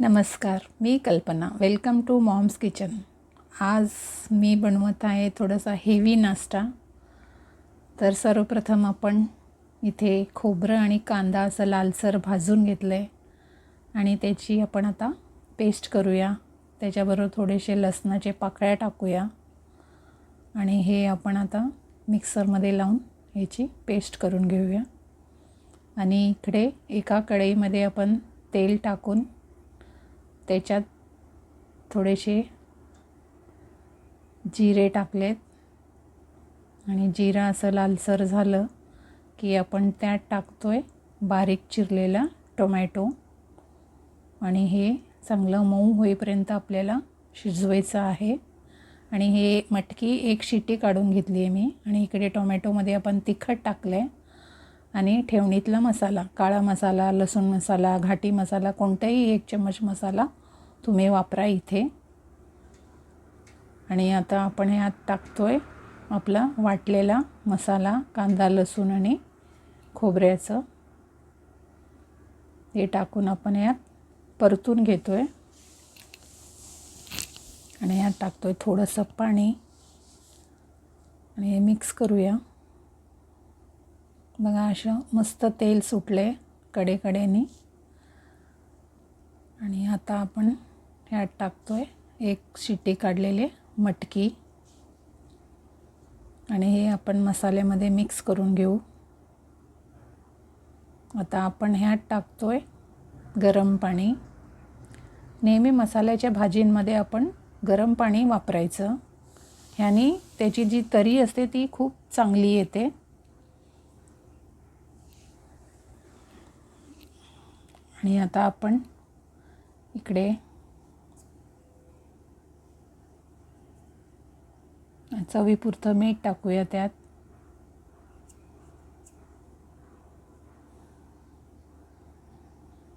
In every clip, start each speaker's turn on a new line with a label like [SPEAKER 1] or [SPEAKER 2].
[SPEAKER 1] नमस्कार मी कल्पना. Welcome to moms kitchen आज मी बनवत आहे थोडासा हेवी नाश्ता. तर सर्वप्रथम आपण इथे खोबरं आणि कांदा असं लालसर भाजून घेतलं आहे आणि त्याची आपण आता पेस्ट करूया. त्याच्याबरोबर थोडेसे लसणाचे पाकळ्या टाकूया. आणि हे आपण आता मिक्सरमध्ये लावून ह्याची पेस्ट करून घेऊया. आणि इकडे एका कढईमध्ये आपण तेल टाकून त्याच्यात थोडेसे जिरे टाकलेत. आणि जिरा असं लालसर झालं की आपण त्यात टाकतो आहे बारीक चिरलेला टोमॅटो. आणि हे चांगलं मऊ होईपर्यंत आपल्याला शिजवायचं आहे. आणि हे मटकी एक शिटी काढून घेतली आहे मी. आणि इकडे टोमॅटोमध्ये आपण तिखट टाकलं आहे आणि ठेवणीतला मसाला काळा मसाला लसूण मसाला घाटी मसाला कोणताही एक चम्मच मसाला तुम्ही वापरा इथे. आणि आता आपण ह्यात टाकतो आहे आपला वाटलेला मसाला कांदा लसूण आणि खोबऱ्याचं. हे टाकून आपण यात परतून घेतो आहे आणि यात टाकतो आहे थोडंसं पाणी. आणि हे मिक्स करूया. बघा असं मस्त तेल सुटले कडेकडेनी. आणि आता आपण ह्यात टाकतो आहे एक शिट्टी काढलेले मटकी. आणि हे आपण मसाल्यामध्ये मिक्स करून घेऊ. आता आपण ह्यात टाकतो आहे गरम पाणी. नेहमी मसाल्याच्या भाजींमध्ये आपण गरम पाणी वापरायचं. ह्यानी त्याची जी तरी असते ती खूप चांगली येते. आणि आता आपण इकडे चवीपुरतं मीठ टाकूया त्यात.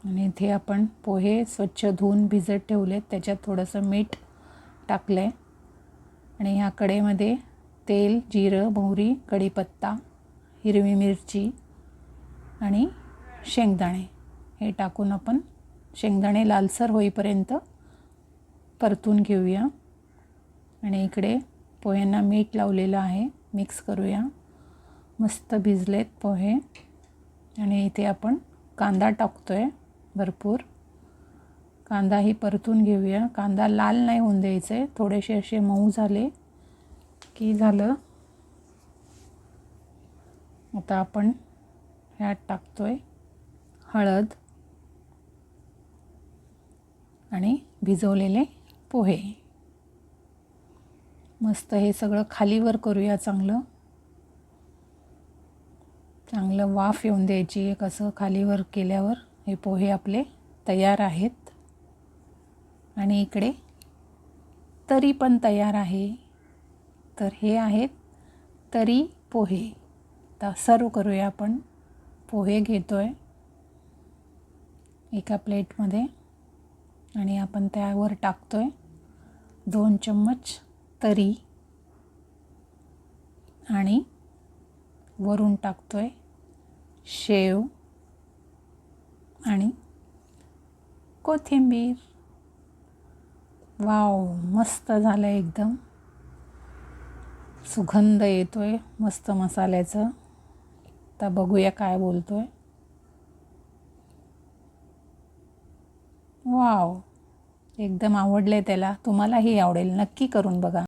[SPEAKER 1] आणि इथे आपण पोहे स्वच्छ धुवून भिजत ठेवलेत त्याच्यात थोडंसं मीठ टाकलं आहे आणि ह्या कडेमध्ये तेल जिरं मोहरी कढीपत्ता हिरवी मिरची आणि शेंगदाणे. हे टाकून आपण शेंगदाणे लालसर होईपर्यंत परतून घेऊया. आणि इकडे पोह्यांना मीठ लावलेलं आहे. मिक्स करूया. मस्त भिजलेत पोहे. आणि इथे आपण कांदा टाकतो आहे भरपूर कांदाही परतून घेऊया. कांदा लाल नाही होऊन द्यायचे. थोडेसे असे मऊ झाले की झालं. आता आपण ह्यात टाकतो आहे हळद. आणि भिजवलेले पोहे. मस्त हे सगळं खालीवर करूया चांगलं. चांगलं वाफ येऊन द्यायची एक असं खालीवर केल्यावर हे पोहे आपले तयार आहेत. आणि इकडे तरी पण तयार आहे. तर हे आहेत तरी पोहे. तर सर्व करूया आपण. पोहे घेतो आहे एका प्लेटमध्ये आणि आपण त्यावर टाकतो आहे दोन चम्मच तरी. आणि वरून टाकतो आहे शेव आणि कोथिंबीर. वाव मस्त झालं आहे एकदम. सुगंध येतो आहे मस्त मसाल्याचं. आता बघूया काय बोलतो आहे वाव. एकदम आवडले त्याला. तुम्हालाही आवडेल. नक्की करून बघा.